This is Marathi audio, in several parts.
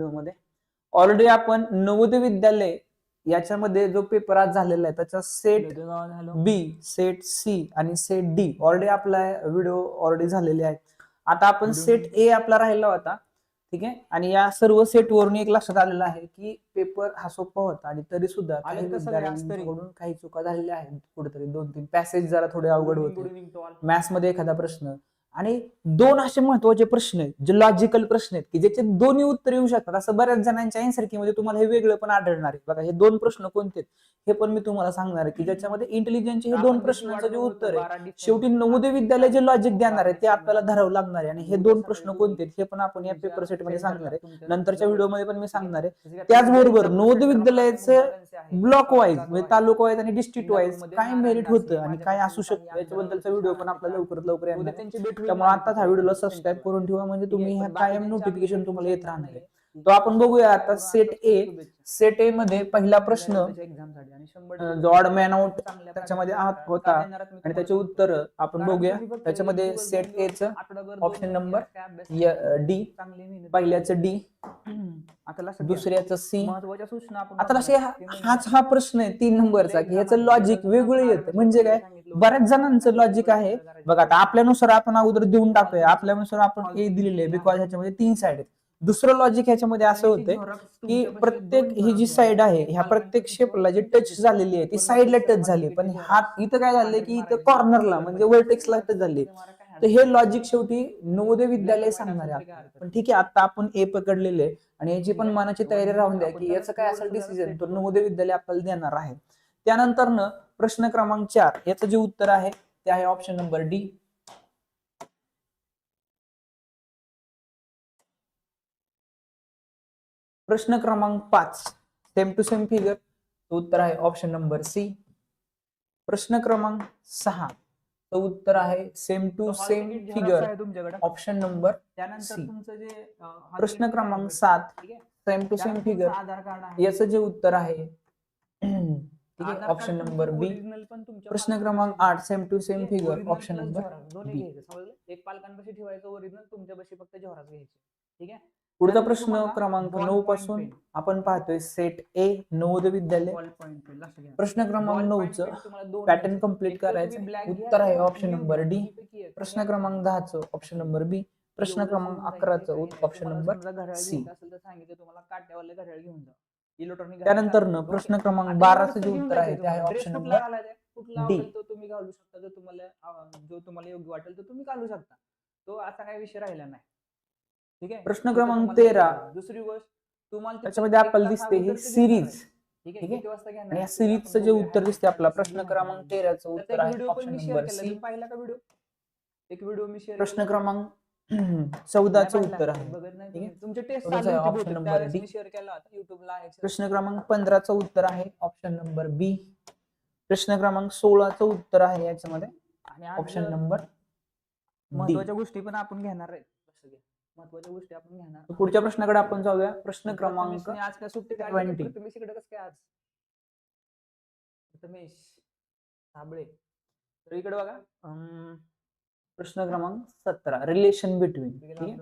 व्हिडिओमध्ये ऑलरेडी आपण नवोदय विद्यालय याच्यामध्ये जो पेपर आज झालेला आहे त्याचा सेट बी सेट सी आणि सेट डी ऑलरेडी आपला व्हिडिओ ऑलरेडी झालेले आहेत. आता आपण सेट ए आपला राहिला होता ठीक आहे? आणि या सर्व सेट वरून एक लक्षात आलेलं आहे की पेपर हा सोपा होता आणि तरी सुद्धा काही चुका झालेल्या आहेत कुठेतरी. दोन तीन पॅसेज जरा थोडे अवघड होते. मॅथ्समध्ये एखादा प्रश्न. आणि दोन असे महत्त्वाचे प्रश्न आहेत जे लॉजिकल प्रश्न आहेत की ज्याचे दोन्ही उत्तर येऊ शकतात. असं बऱ्याच जणांच्या आन्सर की मध्ये तुम्हाला हे वेगळं पण आढळणार आहे. बघा हे दोन प्रश्न कोणते आहेत? हे पण मी तुम्हाला सांगणार आहे की ज्याच्यामध्ये इंटेलिजन्सचे हे दोन प्रश्नांचं जे उत्तर आहे शेवटी नवोदय विद्यालय जे लॉजिक देणार आहे ते आपल्याला धरावं लागणार आहे. आणि हे दोन प्रश्न कोणते आहेत हे पण आपण या पेपर सेटमध्ये सांगणार आहे. नंतरच्या व्हिडिओमध्ये पण मी सांगणार आहे. त्याचबरोबर नवोदय विद्यालयाचं ब्लॉक वाईज म्हणजे तालुका वाईज आणि डिस्ट्रिक्ट वाईज काय मेरिट होतं आणि काय असू शकतं? याच्याबद्दलचा व्हिडिओ पण आपल्याला लवकरात लवकर येणार आहे. त्यामुळे आताच हा व्हिडिओला सबस्क्राईब करून ठेवा. म्हणजे तुम्ही ह्या कायम नोटिफिकेशन तुम्हाला येत राहणार आहे. तो आपण बघूया आता सेट ए सेट ए मध्ये पहिला प्रश्न जो ऑड मॅन आउट त्याच्यामध्ये आत होता. आणि त्याचे उत्तर आपण बघूया. त्याच्यामध्ये सेट ए च ऑप्शन नंबर डी पहिल्याचं डी दुसऱ्याचं सी महत्त्वाच्या सूचना आपण आता हाच हा प्रश्न आहे तीन नंबरचा की ह्याचं लॉजिक वेगळं येतं. म्हणजे काय? बऱ्याच जणांचं लॉजिक आहे. बघा आता आपल्यानुसार आपण अगोदर देऊन टाकूया. आपल्यानुसार आपण ए दिलेले आहे. बिकॉज ह्याच्यामध्ये तीन साईड आहेत. दुसरं लॉजिक ह्याच्यामध्ये असं होतंय की प्रत्येक ही जी साईड आहे ह्या प्रत्येक शेपला जी टच झालेली आहे ती साईडला टच झाली. पण हात इथं काय झालंय की इथं कॉर्नरला म्हणजे वर्टेक्सला टच झाली. तर हे लॉजिक शेवटी नवोदय विद्यालय सांगणार आहे. पण ठीक आहे आता आपण ए पकडलेले आहे आणि याची पण मनाची तयारी राहून द्या की याचं काय असेल डिसिजन तो नवोदय विद्यालय आपल्याला देणार आहे. त्यानंतर प्रश्न क्रमांक चार याचं जे उत्तर आहे ते आहे ऑप्शन नंबर डी प्रश्न क्रमांक पाच सेम टू सेम फिगर उत्तर आहे ऑप्शन नंबर सी प्रश्न क्रमांक सहा तो उत्तर आहे सेम टू सेम फिगर तुमच्याकडे. ऑप्शन नंबर त्यानंतर. तुमचं जे प्रश्न क्रमांक सात? Same to same figure Aadhaar card याचं जे उत्तर आहे ऑप्शन नंबर बी पण प्रश्न क्रमांक. आठ same to same? Figure option number एक पालकांपाशी ठेवायचं ओरिजिनल तुमच्यापाशी फक्त झेरॉक्स घ्यायचे ठीक आहे पुढचा प्रश्न क्रमांक नऊ पासून. आपण पाहतोय सेट ए नवोदय विद्यालय. प्रश्न क्रमांक Ball नऊ point च pen तुम्हाला दोन पॅटर्न. कंप्लीट करायचं उत्तर आहे ऑप्शन नंबर डी. प्रश्न क्रमांक दहाचं ऑप्शन नंबर बी प्रश्न क्रमांक अकराचं. Option number C. घ्यायचं असेल तर सांगितलं तुम्हाला काट्यावाले घड्याळ घेऊन जा इलेक्ट्रॉनिक त्यानंतर न प्रश्न क्रमांक बाराचं जे उत्तर आहे ते आहे ऑप्शन नंबर कुठला तो तुम्ही घालू शकता. जो तुम्हाला जो तुम्हाला योग्य वाटेल तो तुम्ही घालू शकता. तो असा काही विषय राहिला नाही. ठीक आहे? प्रश्न क्रमांक तेरा. दुसरी गोष्ट तुम्हाला त्याच्यामध्ये आपल्याला दिसते ही सिरीज. ठीक आहे? किती वाजता घेणार या? सिरीजचं जे. उत्तर दिसते आपला प्रश्न क्रमांक. तेराचं उत्तर आहे ऑप्शन नंबर सी पाहिला का व्हिडिओ एक व्हिडिओ मी शेअर प्रश्न क्रमांक चौदाचं उत्तर आहे. तुमचे टेस्ट त्यावेळेस D. मी शेअर केला होता. युट्यूबला आहे प्रश्न क्रमांक पंधराचं उत्तर आहे. ऑप्शन नंबर बी प्रश्न क्रमांक सोळाचं उत्तर आहे याच्यामध्ये. आणि ऑप्शन नंबर डी महत्त्वाच्या गोष्टी पण आपण घेणार आहे महत्त्वाच्या गोष्टी आपण घेणार पुढच्या प्रश्नाकडे आपण जाऊया. प्रश्न क्रमांक आज काय सुट्टी 20. काढली तुम्ही इकडे कसं काय आज? प्रथमेश साबळे तर इकडे बघा. प्रश्न क्रमांक सतरा रिलेशन बिटवीन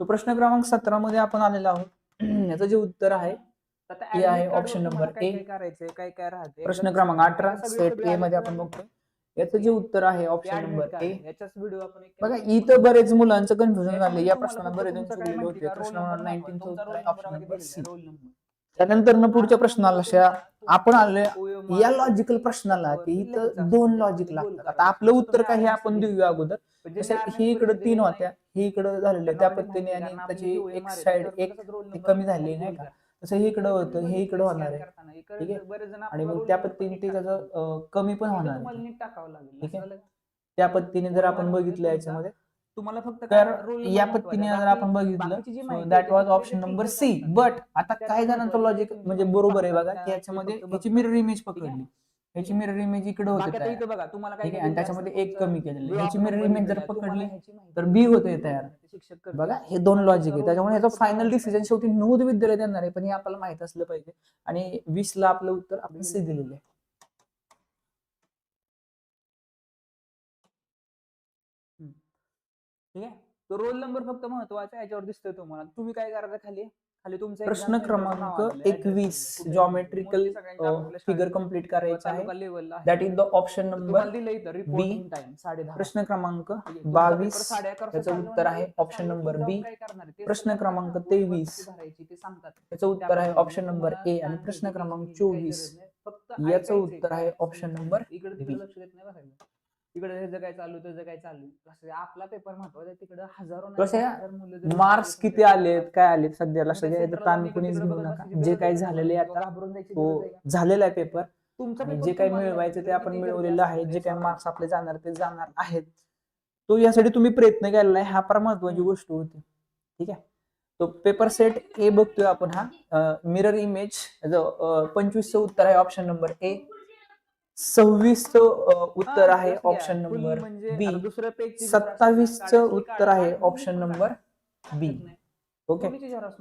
तो प्रश्न क्रमांक सतरा मध्ये आपण आलेलो आहोत. याचं जे उत्तर आहे हे आहे option वर तुम्हाला number काय. काय राहते प्रश्न क्रमांक अठरा सेट ए मध्ये आपण बघतोय. याचं जे उत्तर आहे ऑप्शन नंबर ए याच्याच व्हिडिओ आपण बघा इथं बरेच मुलांचं कन्फ्युजन झालं या प्रश्नाला बरेच होते? प्रश्न number. Nineteen option number C त्यानंतर न पुढच्या प्रश्नाला अशा आपण आले या लॉजिकल प्रश्नाला की इथं दोन लॉजिक लागतात. आता आपलं उत्तर काय हे आपण देऊया अगोदर. म्हणजे जसं ही इकडं तीन होत्या ही इकडं झालेल्या त्या पद्धतीने आणि त्यांना त्याची एक साइड एक कमी झाली नाही का? तसं हे इकडं होतं हे इकडं होणार आहे. ठीक आहे? आणि मग त्या पद्धतीने ते. त्याचं कमी पण होणार ठीक आहे? त्या पद्धतीने जर आपण बघितलं मध्ये याच्यामध्ये तुम्हाला फक्त तर काय या पद्धतीने. जर आपण बघितलं that was option number C. But आता काही जणांचं लॉजिक म्हणजे बरोबर आहे बघा की याच्यामध्ये बघा. Mirror image? पकडली ह्याची मिरर इमेज इकडे होते बघा तुम्हाला काय काय आणि त्याच्यामध्ये एक कमी केलेली ह्याची मिरर इमेज जर पकडली तर. बी होते तयार शिक्षक. बघा हे दोन लॉजिक आहे त्याच्यामुळे ह्याचं फायनल डिसिजन शेवटी नवोदय विद्यालय देणार आहे पण हे आपल्याला माहीत असलं पाहिजे आणि वीस ला आपलं उत्तर आपण सी दिलेलं आहे ठीक आहे? तो रोल नंबर फक्त महत्त्वाचा आहे, याच्यावर दिसतोय तुम्हाला. तुम्ही काय करायचं खाली? खाली तुमचं प्रश्न क्रमांक एकवीस. शाळेत complete किंवा करायचं आहे. दॅट इज द ऑप्शन तर नंबर दहा प्रश्न क्रमांक बावीस. paper साडे अकरा याचं चालू उत्तर आहे करणार आहे? ते प्रश्न. क्रमांक तेवीस. भरायची ते सांगतात. याचं उत्तर आहे ऑप्शन नंबर ए आणि प्रश्न क्रमांक चोवीस. याचं उत्तर आहे. ऑप्शन. नंबर इकडे बी. तिकडे हे जे काय चालू त्याचं काय चालू? असं आपला पेपर महत्त्वाचा आहे. तिकडे हजारो नाही कसं आहे, हजार मुलं जरी मार्क्स किती आलेत काय आलेत सध्याला? मग त्या सगळे central ताण कुणीच घेऊ नका. जे काही. झालेले आता घाबरून जायची तो गरज आहे का? झालेला आहे पेपर तुमचा आणि paper जे काही तुम्हाला मिळवायचं ते किती आपण गरजेचं मिळवलेलं आहे. जे काही. मार्क्स आपले जाणार ते जाणार आहेत. तो यासाठी तुम्ही प्रयत्न केलेला आहे. हा फार महत्वाची. गोष्ट होती. ठीक आहे? तो पेपर सेट ए बघतोय आपण हा. मिरर इमेज पंचवीसचं उत्तर आहे ऑप्शन नंबर ए सव्वीसचं उत्तर हा, आहे. ऑप्शन नंबर म्हणजे बी page ची सत्तावीसचं उत्तर आहे ऑप्शन नंबर बी. ओके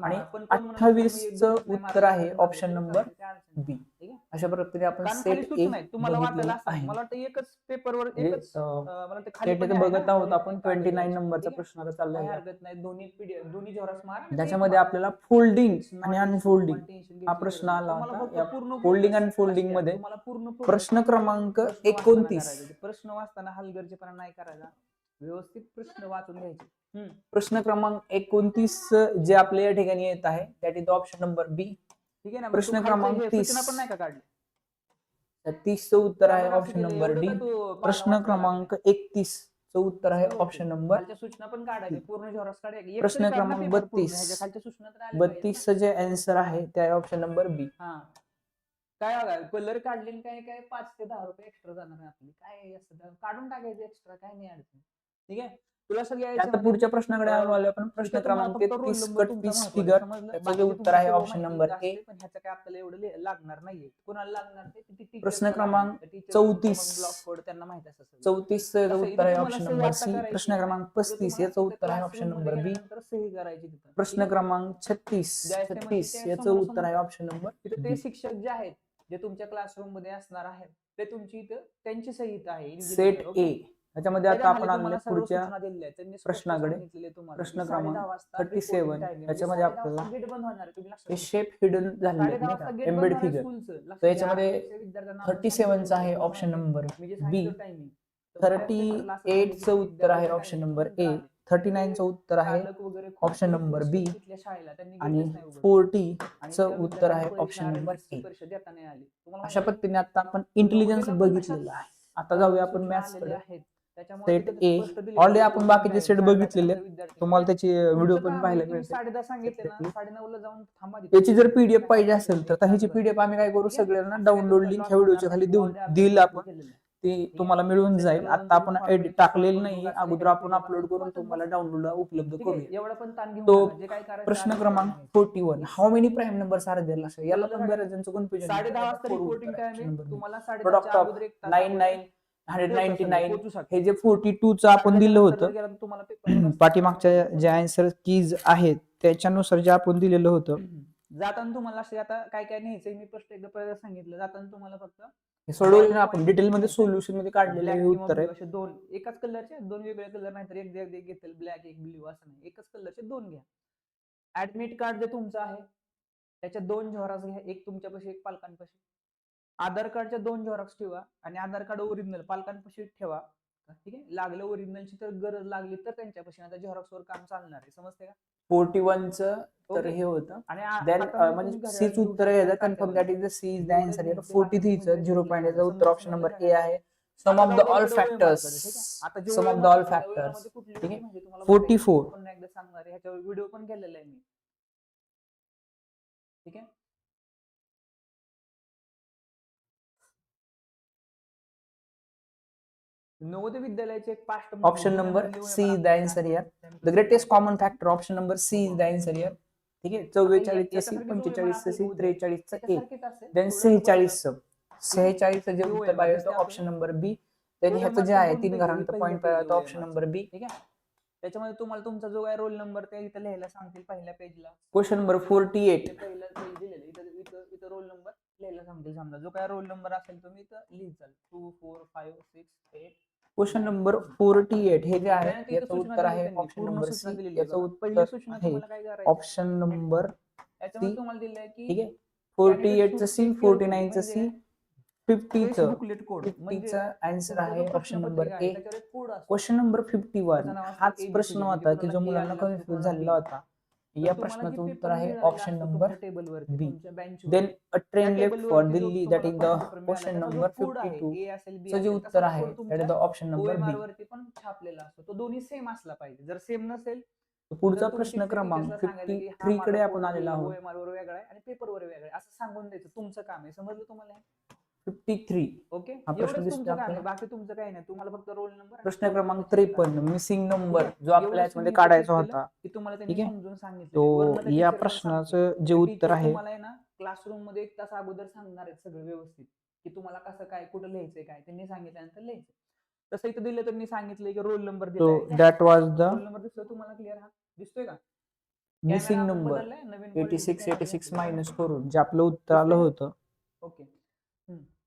आणि अठ्ठावीसचं उत्तर आहे अडचण नाही. बी? अशा प्रकारे आपण सेट. तुम्हाला आहे मला वाटतं एकच पेपरवर एकच मला वाटतं खाली बघत आहोत आपण ट्वेंटी नाईन. नंबरचा? प्रश्न चाललाय काही. हरकत नाही दोन्ही दोन्ही झेरॉक्स मारा आणि ज्याच्यामध्ये आपल्याला फोल्डिंग. आणि अनफोल्डिंग हा प्रश्न. आला होता. पूर्ण focus folding असते. मध्ये पूर्ण प्रश्न क्रमांक एकोणतीस. प्रश्न वाचताना हलगर्जीपणा नाही करायचा व्यवस्थित प्रश्न वाचून घ्यायचे. प्रश्न क्रमांक एकोणतीस जे आपल्या या ठिकाणी येत आहे that is option number B ठीक आहे ना प्रश्न क्रमांक हे 30. सूचना पण नाही का काढली तीसचं उत्तर आहे ऑप्शन नंबर डी प्रश्न क्रमांक एकतीस च उत्तर आहे ऑप्शन. नंबर सूचना पण काढायचे पूर्ण प्रश्न क्रमांक paper पूर्ण. 32. ह्याच्या खालच्या सूचना तर आल्या पाहिजेत बत्तीस जे आन्सर आहे ते आहे ऑप्शन नंबर बी. हा काय कलर काढले काय काय पाच ते दहा रुपये एक्स्ट्रा जाणार आपली काय असं काढून टाकायचं एक्स्ट्रा काय नाही अडचण ठीक आहे तुला सगळ्या पुढच्या प्रश्नाकडे आलो आलो आपण प्रश्न क्रमांक number कट महत्त्वाचा, फिगर समजलं? त्याचं बाकी जे उत्तर आहे ऑप्शन नंबर ए पण ह्याचं काय आपल्याला एवढं लागणार नाहीये कोणाला लागणार ते प्रश्न क्रमांक चौतीस. त्यांना माहीत असतं. चौतीस तसं उत्तर आहे ऑप्शन नंबर सी प्रश्न. क्रमांक पस्तीस याचं उत्तर आहे ऑप्शन नंबर बी सही करायची तिथं. प्रश्न? क्रमांक छत्तीस छत्तीस याचं उत्तर आहे ऑप्शन नंबर. ते शिक्षक जे आहेत जे तुमच्या क्लासरूममध्ये असणार आहेत ते तुमची इथं त्यांची सही आहे सेट? ए त्याच्यामध्ये आता आपण सर्व पुढच्या आहेत. प्रश्नाकडे. प्रश्न क्रमांक वाजता 37 reporting timing. याच्यामध्ये आपल्याला हे. शेप हिडन झालेले एम्बेड फिगर तर. याच्यामध्ये थर्टी सेवनचं आहे ऑप्शन नंबर बी थर्टी एटचं उत्तर आहे ऑप्शन नंबर ए. थर्टी नाईनचं उत्तर आहे. तिथल्या शाळेला त्यांनी आणि. फोर्टी चं उत्तर आहे नाही आली. तुम्हाला अशा? पद्धतीने आता आपण इंटेलिजन्स बघितलेलं आहे आता जाऊया आपण मॅथ्सकडे दिलेलं Already आहे, आपण बाकीचे साडेदहा बघितलेले. तुम्हाला त्याची व्हिडिओ पण पाहायला साडेदहा सांगितले ना. साडे नऊला जाऊन थांबा तिथे. याची जर पीडीएफ पाहिजे असेल तर ह्याची पीडीएफ आम्ही काय करू सगळ्यांना डाउनलोड लिंक ह्या व्हिडिओच्या खाली देऊन देईल आपण. ती तुम्हाला मिळून जाईल. आता आपण एडिट टाकलेलं नाही. अगोदर आपण अपलोड करून तुम्हाला डाउनलोड उपलब्ध घेऊ तो प्रश्न क्रमांक forty one how many prime number are there असेल याला पण बऱ्याच जणांचं कन्फ्युजन अगोदर एक तास nine nine hundred ninety nine. हे जे फोर्टी टू च आपण दिलं होतं पाठीमागच्या जे आन्सर कीज आहेत त्याच्यानुसार जे आपण दिलेलं होतं. जाताना तुम्हाला असे आता काय काय न्यायचंय? मी प्रश्न एकदा परत सांगितलं. जाताना तुम्हाला फक्त हे सोडवलं ना आपण. डिटेल मध्ये सोल्युशनमध्ये काढलेले हे किंवा उत्तर आहे. असे दोन एकाच कलरचे दोन वेगळे कलर नाही तर एक एक घेतील. ब्लॅक एक ब्ल्यू असं नाही. एकच कलरचे दोन घ्या. ऍडमिट कार्ड जे तुमचं आहे त्याच्या दोन झेरॉक्स घ्या. एक तुमच्यापाशी एक पालकांपाशी. आधार कार्डच्या दोन झेरॉक्स ठेवा आणि आधार कार्ड ओरिजिनल पालकांपाशी ठेवा. ठीक आहे? लागलं ओरिजिनलची तर गरज लागली तर त्यांच्यापाशी आता झेरॉक्स वर काम चालणार आहे. समजते का? फोर्टी च तर. हे होतं. आणि म्हणजे सीच घड्याळ उत्तर confirm? That is the C is the answer forty three च बाकीचे झिरो म्हणजे पॉईंट उत्तर ऑप्शन नंबर ए आहे. Sum of the all factors sum of the all factors ठीक आहे? गोष्ट म्हणजे तुम्हाला 44. बघायची, पुन्हा एकदा सांगणार आहे. ह्याच्यावर व्हिडिओ पण केलेला आहे मी. ठीक आहे? नवोदय विद्यालयाचे एक पाच option number C is the answer here the greatest common factor option number C is the answer here ठीक आहे? चव्वेचाळीसचं सी पंचेचाळीसचं सी त्रेचाळीसचं ए देन सेहेचाळीसचं सेहेचाळीसचं जे उत्तर पाहिजे ऑप्शन नंबर बी देन ह्याचं जे आहे तीन घरांचं पॉईंट पाहिजे ऑप्शन नंबर बी ठीक आहे? त्याच्यामध्ये तुम्हाला तुमचा जो काय रोल नंबर ते इथं लिहायला सांगतील पहिल्या पेजला क्वेश्चन नंबर फोर्टी एट पहिलं पेज दिलेलं इथं इथं इथं रोल नंबर लिहायला सांगतील समजा. जो काय रोल नंबर असेल तुम्ही इथं लिहित जाल. Two four five six eight question number forty eight हे जे आहे याचं उत्तर आहे ऑप्शन नंबर सी याचं उत्तर आहे ऑप्शन नंबर ठीक आहे? फोर्टी एटचं सी फोर्टी नाईनचं सी फिफ्टीचं फिफ्टीचा आन्सर आहे option number A question number fifty one हाच प्रश्न होता की जो मुलांना कन्फ्युज झालेला. होता. या प्रश्नाचं उत्तर आहे option number B. Then a train left for Delhi that is the question number fifty two चं जे उत्तर आहे that is the option number B वरती पण छापलेला असतो. तो दोन्ही सेम असला पाहिजे. जर सेम नसेल पुढचा प्रश्न क्रमांक फिफ्टी थ्री कडे आपण आलेलो आहोत. वेगळा आहे आणि पेपर वर वेगळा आहे. असं सांगून द्यायचं. तुमचं काम आहे. समजलं तुम्हाला? Fifty three okay? हा प्रश्न एवढंच दिसतोय तुमचं काम आहे. आपल्याला. बाकी तुमचं काही नाही. तुम्हाला फक्त रोल नंबर प्रश्न क्रमांक त्रेपन्न मिसिंग नंबर जो आपल्या याच्यामध्ये काढायचा होता. की तुम्हाला ठीक त्यांनी आहे? समजून सांगितलं. तो या प्रश्नाचं जे उत्तर आहे आहे ना क्लासरूममध्ये एक तास अगोदर सांगणार आहेत सगळं व्यवस्थित. की तुम्हाला कसं काय कुठं लिहायचंय काय त्यांनी सांगितल्यानंतर लिहायचं तसं इथं दिलं तर मी सांगितलंय की रोल नंबर तो that was the roll number दिसतोय तुम्हाला क्लिअर हा? दिसतोय का? Missing number eighty six eighty six. Minus करून जे आपलं उत्तर आलं होतं. ओके.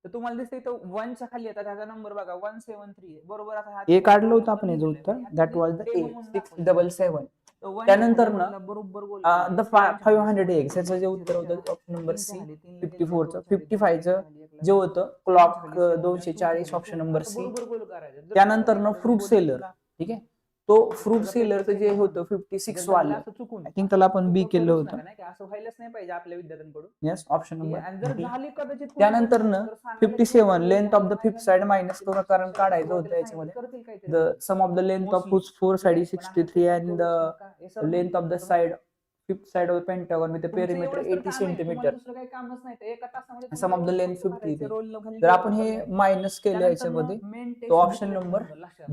तर तुम्हाला दिसतंय इथं वनच्या खाली येतात. त्याचा नंबर बघा वन सेवन थ्री बरोबर आता हा ए काढलं होतं आपण याचं उत्तर that was the A six. Double seven तर one त्यानंतर ना, बरोबर गोल द. फाईव्ह हंड्रेड एक्स याचं जे उत्तर होतं ऑप्शन नंबर सी फिफ्टी फोरचं फिफ्टी फायचं जे होतं क्लॉक दोनशे चाळीस ऑप्शन नंबर सी त्यानंतर न seller. केला, ठीक आहे? तो फ्रूट सेलरचं जे होतं फिफ्टी सिक्स वालं चुकून आय थिंक त्याला आपण बी केलं होतं? असं व्हायलाच नाही पाहिजे आपल्या विद्यार्थ्यांकडून येस ऑप्शन नंबर त्यानंतर न fifty goal length of the fifth side? Minus कारण काढायचं होतं याच्यामध्ये. The sum of the length of. Whose four side? Sixty three and the length of the side fifth side of pentagon with perimeter eighty centimetre 50 करायचं, ते. roll खाली जर आपण हे. मायनस केलं याच्यामध्ये तो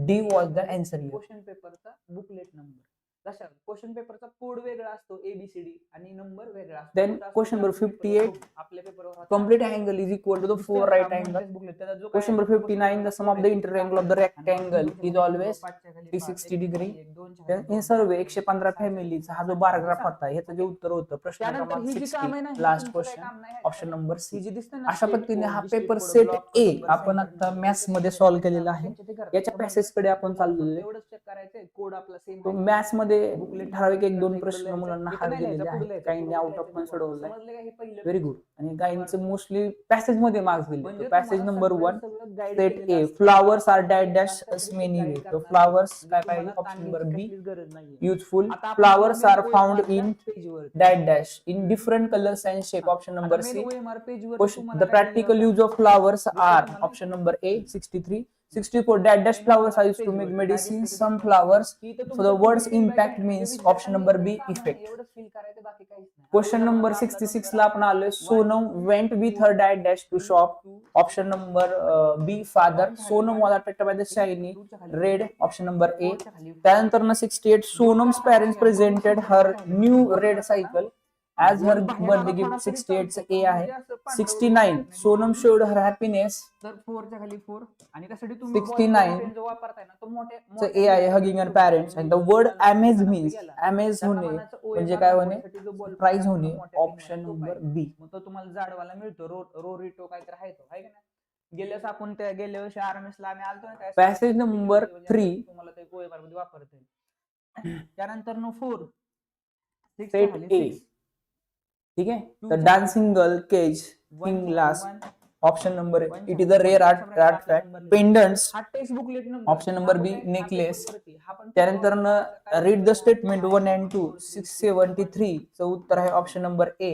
D ठेवा. was the answer here. Question पेपरचा बुकलेट नंबर लक्षात क्वेश्चन पेपरचा कोड वेगळा असतो एबीसीडी आणि नंबर वेगळा असतो ते number आपल्या 58, पेपरवर- आपल्या पेपरवर होता. complete angle is equal to the दिसतंय four ना, right हा angle Montes booklet. त्याचा जो काय Question number आहे, 59, the sum of the integral of the rectangle is always 360 degree. Then हे सर्व एकशे पंधरा फॅमिलीचा हा जो बाराग्राफ होता ह्याचं जे उत्तर होतं प्रश्न क्रमांक last question. Option number C जी दिसते ना, अशा पद्धतीने हा पेपर सेट ए आपण आता मॅथ्समध्ये सॉल्व्ह केलेला आहे. याच्या? पॅसेजकडे आपण चाललेलो आहे एवढंच चेक करायचंय कोड आपला सेम मॅथ्समध्ये ठराविक एक दोन प्रश्न मुलांना हार्ड गेलेले आहेत. काहींनी आउट ऑफ पण सोडवलाय. व्हेरी गुड आणि काहींचं मोस्टली पॅसेजमध्ये मार्क्स दिले passage number one set A flowers are that dash many way flowers काय पाहिजे? Option number B useful flowers are found in that dash in different colours and shape option number C the practical use of flowers are option number A 63 64 dash dash flowers are used to make medicine some flowers so the words impact means option number B effect question number 66 ला आपण आलोय Sonam went with her dad dash to shop option number uh, B father Sonam was attracted by the shiny red option number A त्यानंतर ना 68 Sonam's parents presented her new red cycle As her birthday gift 68 चं A आहे. 69 सोनम showed her happiness. तर फोरच्या खाली फोर आणि त्यासाठी तुम्ही 69 ballpoint pen जो वापरताय ना तो मोठे A आहे hugging her parents. And the word amaze means amaze होणे म्हणजे काय होणे? प्राइज होणे. ऑप्शन नंबर बी मग तो तुम्हाला जाडवाला मिळतो. रो रोरिटो काहीतरी आहे तो आहे का नाही? गेल्या वर्षी आपण त्या गेल्या वर्षी आरएमएस ला आम्ही आलतो ना काय Passage number three. तुम्हाला ते OMR मध्ये वापरता येईल त्यानंतर नो फोर Set A. ठीक आहे? तर dancing girl cage king glass option number it is the rare art art fact pendants Option number B, necklace. त्यानंतर read the statement one and two six seventy three च उत्तर आहे option number A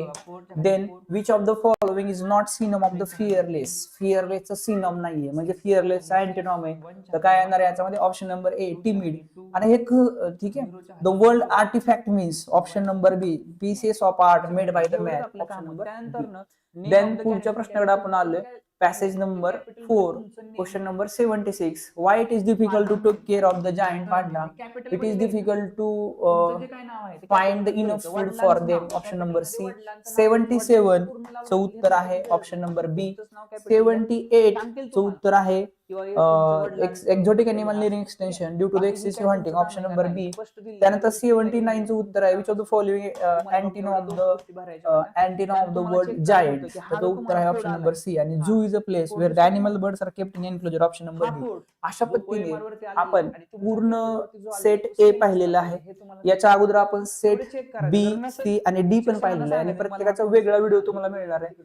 then which of the following is not synonym of the fearless फिअरलेसचं synonym नाहीये. म्हणजे फिअरलेस अँटीनॉम आहे. तर काय येणार याच्यामध्ये? ऑप्शन नंबर ए टिमिड आणि हे ठीक आहे. The world artifact means option number B pieces of art made by the man option number Then पुढच्या प्रश्नाकडे आपण आलोय. Passage number four question number seventy six why it is difficult to take care of the giant panda it is difficult to find the enough food for them. Option number C. 77 चं उत्तर आहे option number B seventy eight चं उत्तर आहे एक्झॉटिक अॅनिमल वगैरे living extension due to the excessive hunting option number B त्यानंतर. सेव्हन्टी नाईनचं उत्तर आहे which of the following antonym of the. Antonym of the करायचं जायंट त्याचं उत्तर आहे ऑप्शन नंबर. सी आणि. Zoo is a place where the animal birds are kept in enclosure option number code अशा पद्धतीने आपण पूर्ण सेट ए पाहिलेला आहे. याच्या अगोदर आपण सेट. बी सी आणि डी पण पाहिलेलं आहे आणि प्रत्येकाचा वेगळा व्हिडिओ. तुम्हाला मिळणार आहे.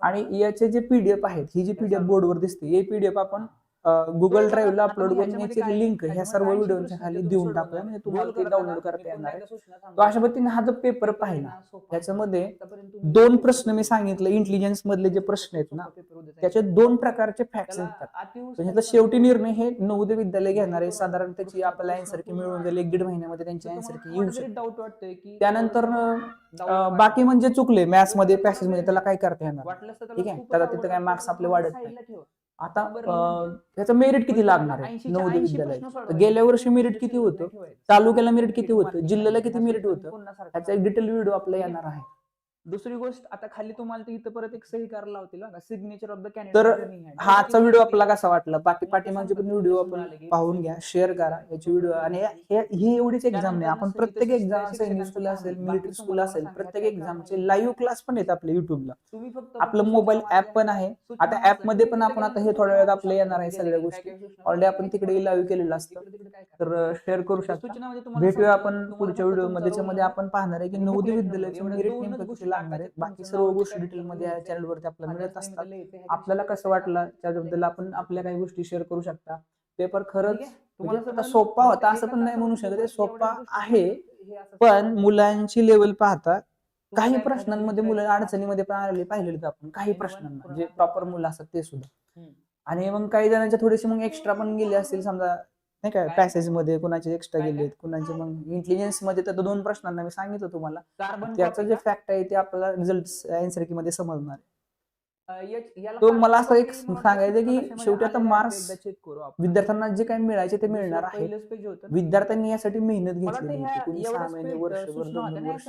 आणि याचे जे पीडीएफ आहेत ही जी पीडीएफ बोर्डवर दिसते हे पीडीएफ आपण गुगल ड्राईव्हला अपलोड करून याची लिंक? ह्या सर्व व्हिडिओच्या खाली देऊन. टाकूया म्हणजे तुम्हाला ते डाउनलोड करता येणार आहे. तो अशा पद्धतीने हा जो पेपर पाहिला. त्याच्यामध्ये दोन प्रश्न मी सांगितलं इंटेलिजन्स मधले जे प्रश्न आहेत ना त्याचे. दोन प्रकारचे फॅक्ट्स अतिउत्तम पण ह्याचा शेवटी निर्णय हे नवोदय विद्यालय घेणार आहे साधारण त्याची आपल्याला अँसर की मिळून जाईल एक दीड महिन्यामध्ये त्यांची अँसर की येऊ शकते डाऊट वाटतोय की त्यानंतर. बाकी म्हणजे चुकले मॅथ्समध्ये पॅसेजमध्ये त्याला काय करता येणार ठीक आहे. त्याला तिथं काय तर आपले वाढत नाही. आता त्याचं मेरिट किती लागणार आहे? 80 च्या नवोदय 80 विद्यालय. प्रश्न सोडवायचे. गेल्या वर्षी मेरिट किती होतं. तालुक्याला मेरिट किती होतं? जिल्ह्याला. किती मेरिट होतं? त्याचा एक डिटेल व्हिडिओ आपला येणार आहे. दुसरी गोष्ट आता खाली तुम्हाला ते इथं परत एक सही करायला लावतील सिग्नेचर ऑफ द तर हा आजचा व्हिडिओ आपला कसा वाटला? बाकी पाठीमागचे पण व्हिडिओ आपण पाहून घ्या शेअर करा याची व्हिडिओ आणि हे- एवढीच एक्झाम नाही आपण प्रत्येक एक्झाम सैनिक स्कूल असेल मिलिटरी स्कूल असेल प्रत्येक एक्झामचे लाईव्ह क्लास पण आहेत आपल्या युट्यूबला तुम्ही फक्त आपलं मोबाईल ऍप पण आहे. आता ऍपमध्ये पण आपण आता हे थोड्या वेळात आपल्या येणार आहे सगळ्या गोष्टी. ऑलरेडी आपण तिकडे लाईव्ह केलेलं असतं. तर शेअर करू शकता. भेटूया आपण पुढच्या व्हिडिओमध्ये आपण पाहणार आहे की नवोदय विद्यालयाचे लागणार आहे बाकी सर्व गोष्टी डिटेल मध्ये या चॅनल वरती आपल्याला मिळत असतात. आपल्याला कसं वाटलं त्याबद्दल आपण आपल्या काही गोष्टी शेअर करू शकता. पेपर खरंच म्हणजे आता सोपा होता असं पण नाही म्हणू शकत. सोपा आहे पण मुलांची लेवल पाहता काही प्रश्नांमध्ये मुलं अडचणीमध्ये पण आलेले पाहिलेले आपण. काही प्रश्नांना जे प्रॉपर मुलं असतात ते सुद्धा. आणि मग काही जणांचे थोडेसे मग एक्स्ट्रा पण गेले असतील समजा नाही काय? पॅसेजमध्ये कुणाचे एक्स्ट्रा? गेलेत कुणाचे मग इंटेलिजन्समध्ये तर दोन प्रश्नांना मी सांगितलं तुम्हाला. कार्बन त्याचं जे फॅक्ट आहे ते आपल्याला रिझल्ट अँसर की मध्ये समजणार. तो मला असं एक सांगायचं की शेवटी आता marks विद्यार्थ्यांना जे काही मिळायचे ते मिळणार आहे विद्यार्थ्यांनी यासाठी मेहनत घेतली सहा महिने वर्षभर दोन वर्ष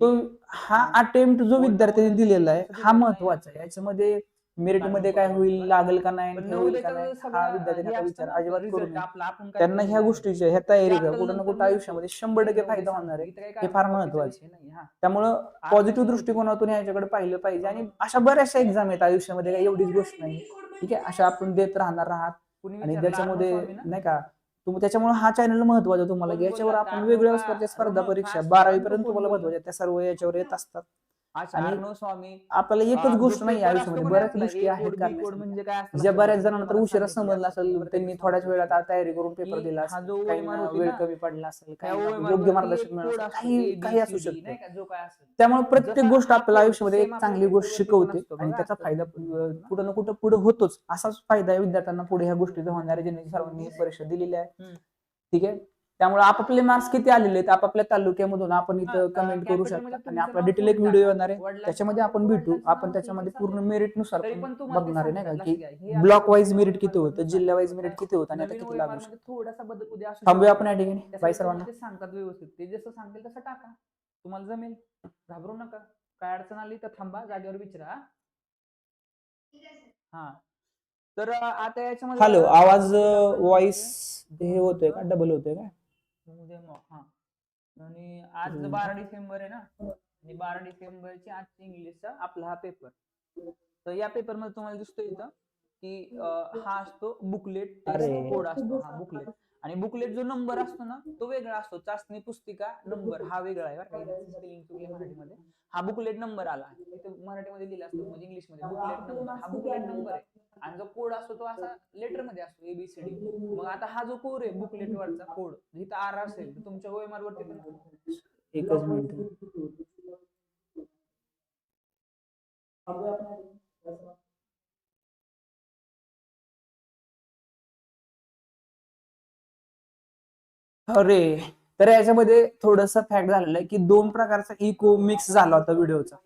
तो हा अटेम्प्ट जो विद्यार्थ्यांनी दिलेला आहे हा महत्त्वाचा आहे. याच्यामध्ये मेरिटमध्ये काय होईल लागेल का नाही हे होईल का नाही हा विचार अजिबात करू नये. त्यांना ह्या गोष्टीच्या ह्या तयारी ते का आपल्याला कुठं ना कुठं. आयुष्यामध्ये शंभर टक्के फायदा होणार आहे. हे फार महत्वाचं हा. त्यामुळं पॉझिटिव्ह दृष्टिकोनातून याच्याकडे पाहिलं पाहिजे आणि अशा बऱ्याचशा एक्झाम आहेत आयुष्यामध्ये काही एवढीच गोष्ट नाही. ठीक आहे अशा आपण देत राहणार आहात. आणि त्याच्यामध्ये? नाही का तुम्ही त्याच्यामुळे हा चॅनल महत्त्वाचा तुम्हाला. याच्यावर आपण वेगवेगळ्या स्पर्धा परीक्षा बारावी पर्यंत तुम्हाला? महत्त्वाच्या त्या सर्व याच्यावर येत असतात. आणि स्वामी आपल्याला एकच गोष्ट नाही आयुष्यामध्ये का बऱ्याच गोष्टी आहेत म्हणजे काय ज्या बऱ्याच. जणांना तर उशिरा समजलं. असेल त्यांनी थोड्याच वेळात तयारी करून पेपर दिला वेळ कमी पडला असेल योग्य मार्गदर्शन मिळालं काही काही असू शकतं नाही का, जो काय असेल. त्यामुळे प्रत्येक गोष्ट आपल्याला आयुष्यामध्ये एक चांगली गोष्ट शिकवते आणि त्याचा. फायदा कुठं ना कुठं पुढे होतोच असाच फायदा आहे विद्यार्थ्यांना पुढे ह्या गोष्टीचा होणार आहे ज्यांनी सर्वांनी परीक्षा दिलेली आहे. ठीक आहे त्यामुळे आपापले मार्क्स किती आलेले आहेत आपापल्या तालुक्यामधून आपण इथं कमेंट करू शकता. आणि आपला डिटेल एक व्हिडिओ. येणार आहे. त्याच्यामध्ये आपण भेटू. आपण त्याच्यामध्ये पूर्ण. मेरिटनुसार बघणार आहे नाही का की ब्लॉक वाईज मेरिट किती होतं. जिल्हा वाईज मेरिट किती होतं आणि आता किती लागू मध्ये थोडासा बदल उद्या थांबूया शकतो. आपण या ठिकाणी तुम्हाला सर्वांना. सांगतात व्यवस्थित. ते जसं सांगतील तसं टाका. तुम्हाला जमेल. घाबरू नका. काय अडचण आली तर थांबा जागेवर विचारा हा. तर आता याच्यामध्ये हॅलो आवाज व्हॉइस हे होतोय. का? डबल होतोय का उद्या मग हा. आणि आज. बारा डिसेंबर आहे ना. आणि बारा डिसेंबरची आजची इंग्लिशचा आपला हा पेपर तर या पेपरमध्ये तुम्हाला दिसतोय इथं की हा असतो बुकलेट. कोड असतो हा बुकलेट आणि बुकलेट जो नंबर असतो ना तो वेगळा असतो. चाचणी पुस्तिका नंबर हा वेगळा आहे मराठीमध्ये. हा बुकलेट नंबर आला. मराठीमध्ये लिहिला असतो म्हणजे इंग्लिशमध्ये. बुकलेट नंबर हा बुकलेट नंबर आहे. आणि जो कोड असतो तो असा लेटरमध्ये असतो एबीसीडी मग आता हा जो कोड आहे बुकलेट वरचा कोड जिथं आर असेल तर तुमच्या ओएमआर वरती पण एकच मिनिट. अरे तर याच्यामध्ये थोडस फॅक्ट झालेलं आहे की दोन प्रकारचा इको मिक्स झाला होता व्हिडिओचा.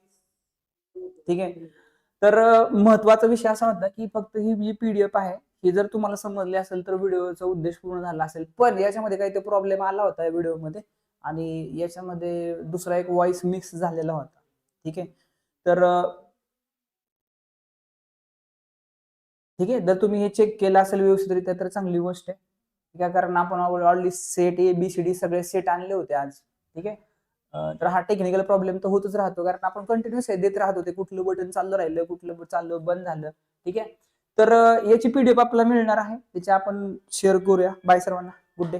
ठीक आहे? तर महत्त्वाचा विषय असा होता की फक्त ही जी पीडीएफ आहे ही जर तुम्हाला समजली असेल तर व्हिडिओचा उद्देश पूर्ण झाला असेल. पण याच्यामध्ये काही ते प्रॉब्लेम आला होता व्हिडिओमध्ये आणि याच्यामध्ये दुसरा एक व्हॉइस मिक्स झालेला होता. ठीक आहे? तर ठीक आहे? जर तुम्ही हे चेक केलं असेल व्यवस्थितरित्या तर चांगली गोष्ट आहे. ठीक आहे? कारण आपण already set A B C D सगळे सेट आणले होते आज. ठीक आहे? तर हा टेक्निकल प्रॉब्लेम तर होतच राहतो. कारण आपण कंटिन्युअस देत राहतो ते कुठलं बटन चाललं राहिलं कुठलं चाललं बंद झालं. ठीक आहे? तर याची पीडीएफ आपल्याला मिळणार आहे. त्याची आपण शेअर करूया. बाय सर्वांना. Good day